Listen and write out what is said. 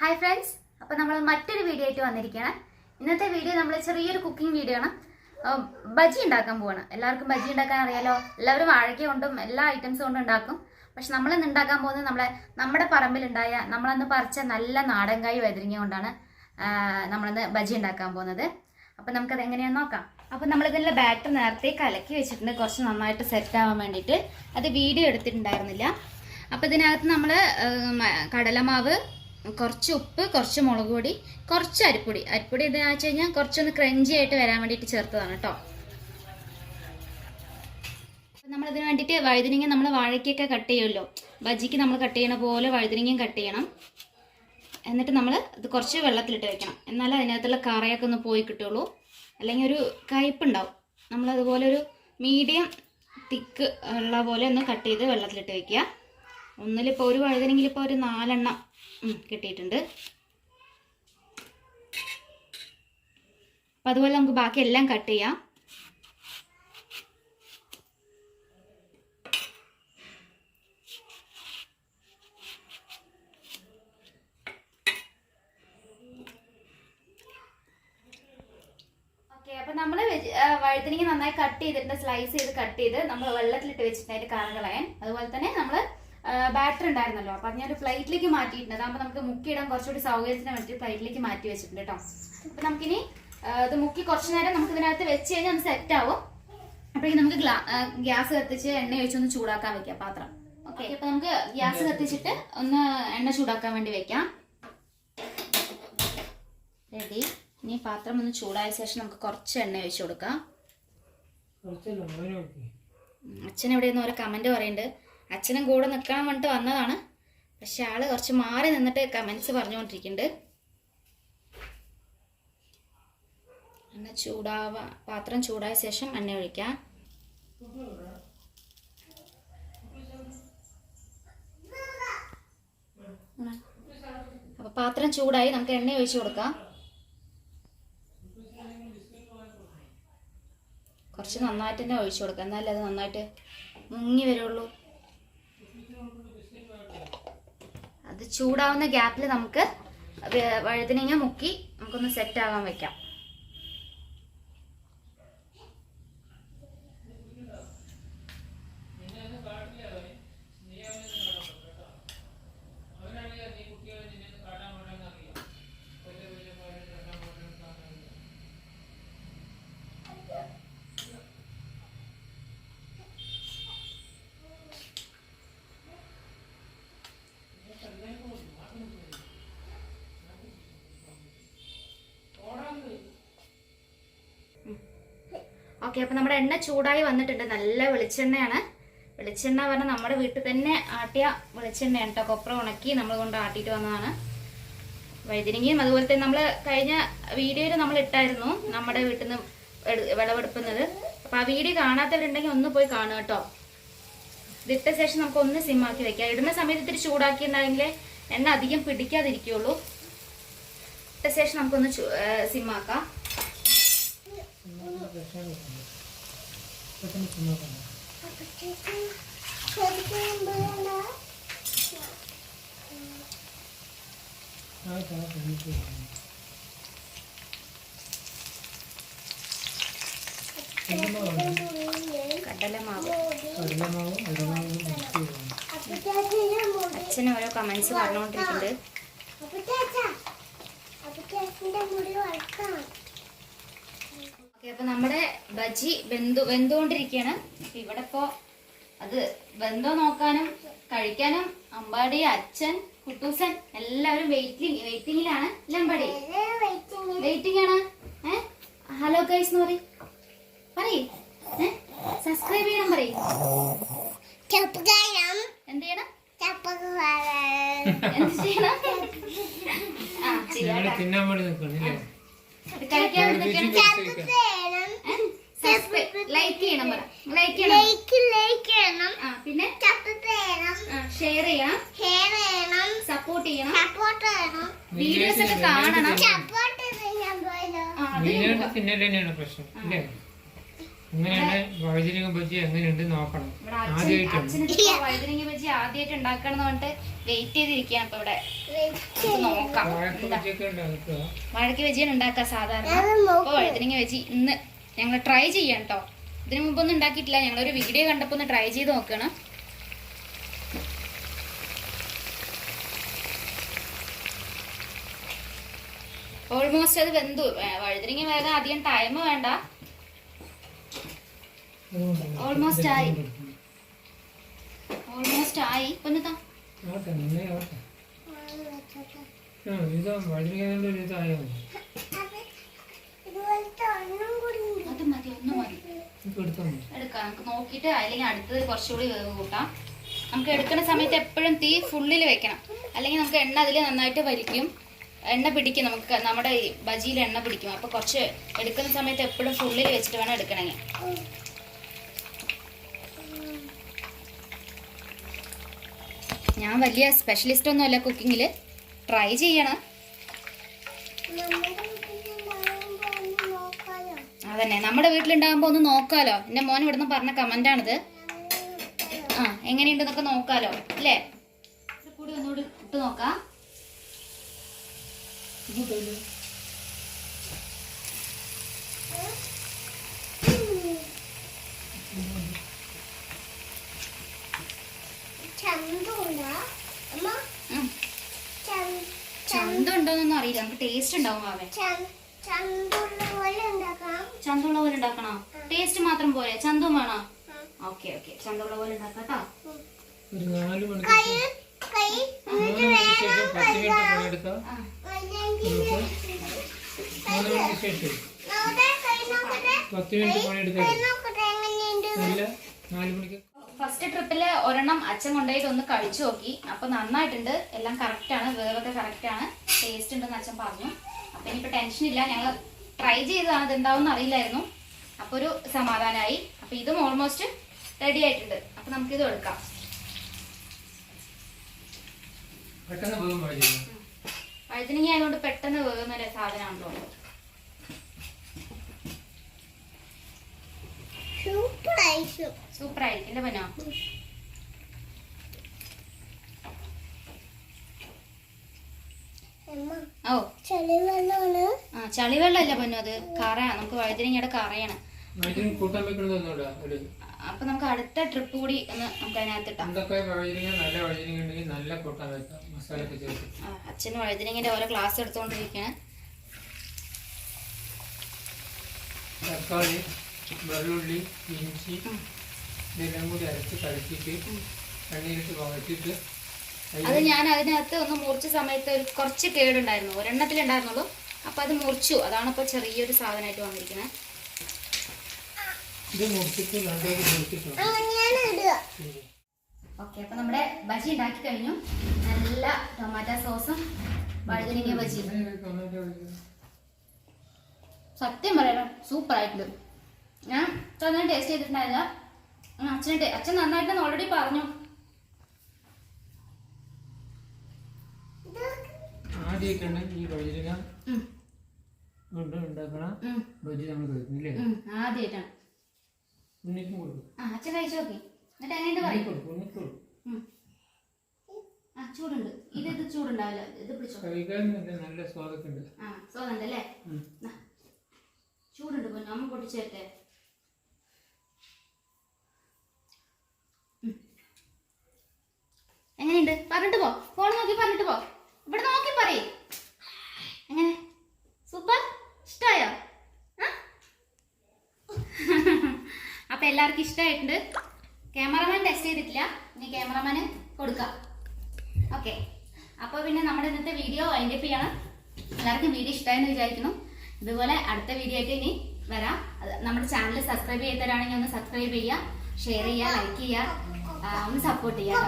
Hi friends അപ്പോൾ നമ്മൾ മറ്റൊരു വീഡിയോ ആയിട്ട് വന്നിരിക്കുകയാണ്. ഇന്നത്തെ വീഡിയോ നമ്മൾ ചെറിയൊരു കുക്കിംഗ് വീഡിയോ ആണ്. ബജി ഉണ്ടാക്കാൻ പോവാണ്. എല്ലാവർക്കും ബജി ഉണ്ടാക്കാൻ അറിയാലോ? എല്ലാവരും വാഴയ്ക്ക കൊണ്ടും എല്ലാ ഐറ്റംസ് കൊണ്ടും ഉണ്ടാക്കും. പക്ഷെ നമ്മൾ ഇന്ന് ഉണ്ടാക്കാൻ പോകുന്നത് നമ്മളെ നമ്മുടെ പറമ്പിലുണ്ടായ നമ്മളന്ന് പറിച്ച നല്ല നാടൻകായ് വെതിരിങ്ങ കൊണ്ടാണ് നമ്മളിന്ന് ബജി ഉണ്ടാക്കാൻ പോകുന്നത്. അപ്പം നമുക്കത് എങ്ങനെയാണെന്ന് നോക്കാം. അപ്പം നമ്മളിതിന്റെ ബാറ്റർ നേരത്തെ കലക്കി വെച്ചിട്ടുണ്ട്. കുറച്ച് നന്നായിട്ട് സെറ്റ് ആവാൻ വേണ്ടിയിട്ട്. അത് വീഡിയോ എടുത്തിട്ടുണ്ടായിരുന്നില്ല. അപ്പം ഇതിനകത്ത് നമ്മൾ കടലമാവ് കുറച്ച് ഉപ്പ് കുറച്ച് മുളക് പൊടി കുറച്ച് അരിപ്പൊടി. അരിപ്പൊടി എന്താണെന്ന് വെച്ച് കഴിഞ്ഞാൽ കുറച്ചൊന്ന് ക്രഞ്ചി ആയിട്ട് വരാൻ വേണ്ടിയിട്ട് ചേർത്തതാണ് കേട്ടോ നമ്മളതിന് വേണ്ടിയിട്ട് വഴുതനങ്ങ നമ്മൾ വാഴയ്ക്കൊക്കെ കട്ട് ചെയ്യുമല്ലോ. ബജിക്ക് നമ്മൾ കട്ട് ചെയ്യണ പോലെ വഴുതനങ്ങയും കട്ട് ചെയ്യണം. എന്നിട്ട് നമ്മൾ ഇത് കുറച്ച് വെള്ളത്തിലിട്ട് വെക്കണം. എന്നാലേ അതിനകത്തുള്ള കറയൊക്കെ ഒന്ന് പോയി കിട്ടുള്ളൂ. അല്ലെങ്കിൽ ഒരു കയ്പുണ്ടാവും നമ്മളതുപോലെ ഒരു മീഡിയം തിക്ക് ഉള്ള പോലെ ഒന്ന് കട്ട് ചെയ്ത് വെള്ളത്തിലിട്ട് വെക്കുക. ഒന്നിലിപ്പോൾ ഒരു വഴുതനെങ്കിൽ ഇപ്പോൾ ഒരു നാലെണ്ണം കിട്ടിയിട്ടുണ്ട്. അപ്പം അതുപോലെ നമുക്ക് ബാക്കി എല്ലാം കട്ട് ചെയ്യാം. അപ്പൊ നമ്മൾ വെജ്- നന്നായി കട്ട് ചെയ്തിട്ടുണ്ട് സ്ലൈസ് ചെയ്ത് കട്ട് ചെയ്ത് നമ്മൾ വെള്ളത്തിലിട്ട് വെച്ചിട്ട് അതിന്റെ കറ കളയാൻ അതുപോലെ തന്നെ നമ്മൾ ബാറ്റർ ഉണ്ടായിരുന്നല്ലോ. അപ്പൊ അത് ഞാൻ ഫ്ലൈറ്റിലേക്ക് മാറ്റിയിട്ടുണ്ട്. അതാകുമ്പോൾ നമുക്ക് മുക്കിയിടാൻ കുറച്ചുകൂടി സൗകര്യത്തിന് വേണ്ടി ഫ്ലൈറ്റിലേക്ക് മാറ്റി വെച്ചിട്ടുണ്ട് കേട്ടോ അപ്പൊ നമുക്കിനി ഇത് മുക്കി കുറച്ചു നേരം നമുക്ക് ഇതിനകത്ത് വെച്ച് കഴിഞ്ഞാൽ ഒന്ന് സെറ്റ് ആവും. അപ്പോഴേക്കും നമുക്ക് ഗ്യാസ് കത്തിച്ച് എണ്ണ ഒഴിച്ചൊന്ന് ചൂടാക്കാൻ വെക്കാം പാത്രം. ഓക്കെ അപ്പൊ നമുക്ക് ഗ്യാസ് കത്തിച്ചിട്ട് ഒന്ന് എണ്ണ ചൂടാക്കാൻ വേണ്ടി വെക്കാം. റെഡി ഇനി പാത്രം ഒന്ന് ചൂടായ ശേഷം നമുക്ക് കുറച്ച് എണ്ണ ഒഴിച്ചു കൊടുക്കാം. അച്ഛൻ ഇവിടെ നിന്ന് ഓരോ കമന്റ് പറയുന്നുണ്ട് അച്ഛനും കൂടെ നിൽക്കാൻ വേണ്ടിട്ട് വന്നതാണ്. പക്ഷെ ആൾ കുറച്ച് മാറി നിന്നിട്ട് കമൻസ് പറഞ്ഞുകൊണ്ടിരിക്കുന്നുണ്ട്. എണ്ണ ചൂടാവ പാത്രം ചൂടായ ശേഷം എണ്ണ ഒഴിക്കാം. അപ്പോൾ പാത്രം ചൂടായി നമുക്ക് എണ്ണ ഒഴിച്ചു കൊടുക്കാം. കുറച്ച് നന്നായിട്ട് തന്നെ ഒഴിച്ചു കൊടുക്കാം. എന്നാലേ അത് നന്നായിട്ട് മുങ്ങി വരുള്ളൂ. അത് ചൂടാവുന്ന ഗ്യാപ്പിൽ നമുക്ക് വഴുതനങ്ങ മുക്കി നമുക്കൊന്ന് സെറ്റ് ആവാൻ വെക്കാം. ഓക്കെ അപ്പോൾ നമ്മുടെ എണ്ണ ചൂടായി വന്നിട്ടുണ്ട്. നല്ല വെളിച്ചെണ്ണയാണ്. വെളിച്ചെണ്ണ പറഞ്ഞാൽ നമ്മുടെ വീട്ടിൽ തന്നെ ആട്ടിയ വെളിച്ചെണ്ണയാണ് കേട്ടോ കൊപ്ര ഉണക്കി നമ്മൾ കൊണ്ട് ആട്ടിയിട്ട് വന്നതാണ്. വൈദ്യുതിയും അതുപോലെ തന്നെ നമ്മൾ കഴിഞ്ഞ വീഡിയോയിൽ നമ്മൾ ഇട്ടായിരുന്നു നമ്മുടെ വീട്ടിൽ നിന്ന് വിളവെടുക്കുന്നത്. അപ്പോൾ ആ വീഡിയോ കാണാത്തവരുണ്ടെങ്കിൽ ഒന്ന് പോയി കാണുക കേട്ടോ ഇതിട്ട ശേഷം നമുക്ക് ഒന്ന് സിമ്മാക്കി വെക്കാം. ഇടുന്ന സമയത്ത് ഇത്തിരി ചൂടാക്കിയിട്ടുണ്ടെങ്കിൽ എണ്ണ അധികം പിടിക്കാതിരിക്കുള്ളൂ ഇട്ട ശേഷം നമുക്കൊന്ന് സിമ്മാക്കാം പെട്ടെന്ന് തിന്നോക്കണം ആയിട്ടാ തിന്നിട്ട് കടലമാവ്. അച്ഛന് ഓരോ ചേച്ചിന്റെ പറഞ്ഞുകൊണ്ടിരിക്കുന്നുണ്ട്. അപ്പൊ നമ്മുടെ ബജി വെന്തു വെന്തുകൊണ്ടിരിക്കുകയാണ് ഇവിടെ ഇപ്പോ അത് വെന്തോ നോക്കാനും കഴിക്കാനും അമ്പാടി അച്ഛൻ കുട്ടൂസൻ എല്ലാവരും വെയിറ്റിംഗ് വെയിറ്റിംഗിലാണ് അല്ലേ അമ്പാടി? വെയിറ്റിംഗ് ആണ്. ഏഹ് ഹലോ ഗൈസ് എന്ന് പറയും. പറയ്. സബ്സ്ക്രൈബ് ചെയ്യണം പറയും. എന്ത് ചെയ്യണം? എന്ത് ചെയ്യണം? ആ ചെയ്യാം ഞങ്ങൾ ചെയ്യണം ലൈക്ക് ചെയ്യണം. പിന്നെ ലൈക്ക് ചെയ്യണം. ആ പിന്നെ? സപ്പോർട്ട് ചെയ്യണം. സപ്പോർട്ട് ചെയ്യണം. വീഡിയോസ് ഒക്കെ കാണണം. മീനുകളുടെ തിന്നൽ തന്നെയാണ് പ്രശ്നം. അങ്ങനെയാണ് വഴുതിരിക്ക ബജ്ജി എങ്ങനെയുണ്ട് നോക്കണം. ആദ്യമായിട്ടാണ് അച്ഛന് വഴുതനങ്ങ ബജി ആദ്യമായിട്ട് ഉണ്ടാക്കണം എന്ന് പറഞ്ഞിട്ട് വെയിറ്റ് ചെയ്തിരിക്കുകയാണ് ഇപ്പൊ ഇവിടെ. നമുക്ക് നോക്കാം. വാഴക്ക ബജ്ജിയൊക്കെ ഉണ്ടാക്കുക സാധാരണ. അപ്പോൾ വഴുതനങ്ങ ബജി ഇന്ന് ഞങ്ങൾ ട്രൈ ചെയ്യാം കേട്ടോ ഇതിനു മുമ്പൊന്നും ഉണ്ടാക്കിയിട്ടില്ല. ഞങ്ങളൊരു വീഡിയോ കണ്ടപ്പോ ഒന്ന് ട്രൈ ചെയ്ത് നോക്കണം. ഓൾമോസ്റ്റ് അത് വെന്തു. വഴുതിരിങ്ങ വഴുതനങ്ങ വേഗം അധികം ടൈം വേണ്ട. Almost ആയി. ഓൾമോസ്റ്റ് ആയി. പൊന്നത്താ അത് മതി ഒന്ന് മതി. ഇപ്പൊ എടുക്കാം. നമുക്ക് നോക്കിയിട്ട് അല്ലെങ്കിൽ അടുത്തത് കുറച്ചുകൂടി വേവ് കൂട്ടാം. നമുക്ക് എടുക്കുന്ന സമയത്ത് എപ്പോഴും തീ ഫുള്ളിൽ വെക്കണം. അല്ലെങ്കിൽ നമുക്ക് എണ്ണ അതിൽ നന്നായിട്ട് വലിക്കും. എണ്ണ പിടിക്കും നമുക്ക്. നമ്മുടെ ഈ ബജിയിൽ എണ്ണ പിടിക്കും. അപ്പോൾ കുറച്ച് എടുക്കുന്ന സമയത്ത് എപ്പോഴും ഫുള്ളിൽ വെച്ചിട്ട് വേണം എടുക്കണമെങ്കിൽ. ഞാൻ വലിയ സ്പെഷ്യലിസ്റ്റ് ഒന്നും അല്ല കുക്കിങ്ങിൽ ട്രൈ ചെയ്യണം. അതന്നെ. നമ്മുടെ വീട്ടിലുണ്ടാകുമ്പോൾ ഒന്ന് നോക്കാലോ. എന്റെ മോൻ ഇവിടുന്ന് പറഞ്ഞ കമന്റാണിത് ആ എങ്ങനെയുണ്ടെന്നൊക്കെ നോക്കാലോ അല്ലേ? കൂടി ഒന്നുകൂടി ഇട്ട് നോക്കാം. ഇങ്ങോട്ടല്ലേ ഉം. ചന്തമുണ്ടോന്നൊന്നും അറിയില്ല. നമുക്ക് ടേസ്റ്റ് ഉണ്ടാവും അവൻ ചന്തുള്ള പോലെ ഉണ്ടാക്കണോ. ടേസ്റ്റ് മാത്രം പോരെ. ചന്തും വേണോ? Okay okay. ചന്തുള്ള പോലെ ഉണ്ടാക്കാട്ടോ പത്ത് മിനിറ്റ് പണിയെടുക്കാം. നാല് മണിക്ക് ഫസ്റ്റ് ട്രിപ്പിൽ ഒരെണ്ണം അച്ഛൻ കൊണ്ടുപോയിട്ട് ഒന്ന് കഴിച്ചു നോക്കി. അപ്പൊ നന്നായിട്ടുണ്ട്. എല്ലാം കറക്റ്റ് ആണ്. വേവൊക്കെ കറക്റ്റ് ആണ്. ടേസ്റ്റ് ഉണ്ടെന്ന് അച്ഛൻ പറഞ്ഞു. അപ്പൊ ഇനിയിപ്പോ ടെൻഷൻ ഇല്ല. ഞങ്ങൾ ട്രൈ ചെയ്തതാണ്. അത് എന്താവും അറിയില്ലായിരുന്നു. അപ്പൊ ഒരു സമാധാനമായി അപ്പൊ ഇതും ഓൾമോസ്റ്റ് റെഡി ആയിട്ടുണ്ട്. അപ്പൊ ഇത് എടുക്കാം. വഴുതനങ്ങ ആയതുകൊണ്ട് പെട്ടെന്ന് വേകുന്ന സാധനമാണല്ലോ. സൂപ്പർ ആയിരിക്കും അല്ലേ പനോ ഓ. ആ ചളിവെള്ളം അല്ല പൊന്നു അത്? കറയാ നമുക്ക് വഴുതിരിങ്ങയുടെ കറയാണ്. അപ്പൊ നമുക്ക് അടുത്ത ട്രിപ്പ് കൂടി ഒന്ന് നമുക്ക് അതിനകത്ത് അച്ഛന് വഴുതനങ്ങിന്റെ ഓരോ ക്ലാസ് എടുത്തുകൊണ്ടിരിക്കുകയാണ് തക്കാളി. വെള്ളുള്ളി ഇഞ്ചി ഇതെല്ലാം കൂടി അരച്ച് കഴിച്ചിട്ട് എണ്ണയിലിട്ട് വഴറ്റിട്ട് അത് ഞാൻ അതിനകത്ത് ഒന്ന് മുറിച്ച സമയത്ത് ഒരു കുറച്ച് കേടുണ്ടായിരുന്നു. ഒരെണ്ണത്തിലുണ്ടായിരുന്നുള്ളൂ. അപ്പൊ അത് മുറിച്ചു. അതാണ് ഇപ്പൊ ചെറിയൊരു സാധനമായിട്ട് വന്നിരിക്കുന്നത് ഇത് മുറിച്ചിട്ട്. ഓക്കെ അപ്പൊ നമ്മുടെ ബജി ഉണ്ടാക്കി കഴിഞ്ഞു. നല്ല ടൊമാറ്റോ സോസും വഴുതനങ്ങ ബജി. സത്യം പറയാലോ സൂപ്പർ ആയിട്ടുണ്ട് ഞാൻ തന്നെ ടേസ്റ്റ് ചെയ്തിട്ടുണ്ടായിരുന്നില്ല അച്ഛനെ അച്ഛൻ നന്നായിട്ട് ഓൾറെഡി പറഞ്ഞു. ഈ വഴുതിരിക്ക ഉം, കൊണ്ട് ഉണ്ടാക്കണ ബജി നമ്മൾ കഴിക്കുന്നില്ലേ? ഉം, ആദ്യമായിട്ടാണ്. ഉണ്ണിക്കും കൊടുക്കും. ആ അച്ഛൻ കഴിച്ചു നോക്കി. എന്നിട്ട് എങ്ങനെയുണ്ട് പറയും. കൊടുക്കും ഉണ്ണിക്ക് കൊടുക്കും. ആ ചൂടുണ്ട്. ഇത് ഇത് ചൂടുണ്ടാവില്ല. ഇത് പിടിച്ചോ. നല്ല നല്ല സ്വാദൊക്കെ ഉണ്ട്. ആ അല്ലേ? ചൂടുണ്ട് പൊന്നു അമ്മ എങ്ങനെയുണ്ട് പറഞ്ഞിട്ട് പോ. ഫോൺ നോക്കി പറഞ്ഞിട്ട് പോ. ഇവിടെ നോക്കി പറയേ. എങ്ങനെ? സൂപ്പർ ഇഷ്ടായോ? ആ? അപ്പൊ എല്ലാവർക്കും ഇഷ്ടമായിട്ടുണ്ട് ക്യാമറമാൻ ടെസ്റ്റ് ചെയ്തിട്ടില്ല. ഇനി ക്യാമറമാന് കൊടുക്കാം. ഓക്കെ അപ്പോൾ പിന്നെ നമ്മുടെ ഇന്നത്തെ വീഡിയോ വൈൻഡപ്പ് ചെയ്യണം. എല്ലാവർക്കും വീഡിയോ ഇഷ്ടമായെന്ന് വിചാരിക്കുന്നു. ഇതുപോലെ അടുത്ത വീഡിയോ ആയിട്ട് ഇനി വരാം. നമ്മുടെ ചാനൽ സബ്സ്ക്രൈബ് ചെയ്തവരാണെങ്കിൽ ഒന്ന് സബ്സ്ക്രൈബ് ചെയ്യുക ഷെയർ ചെയ്യുക ലൈക്ക് ചെയ്യുക ഒന്ന് സപ്പോർട്ട് ചെയ്യുക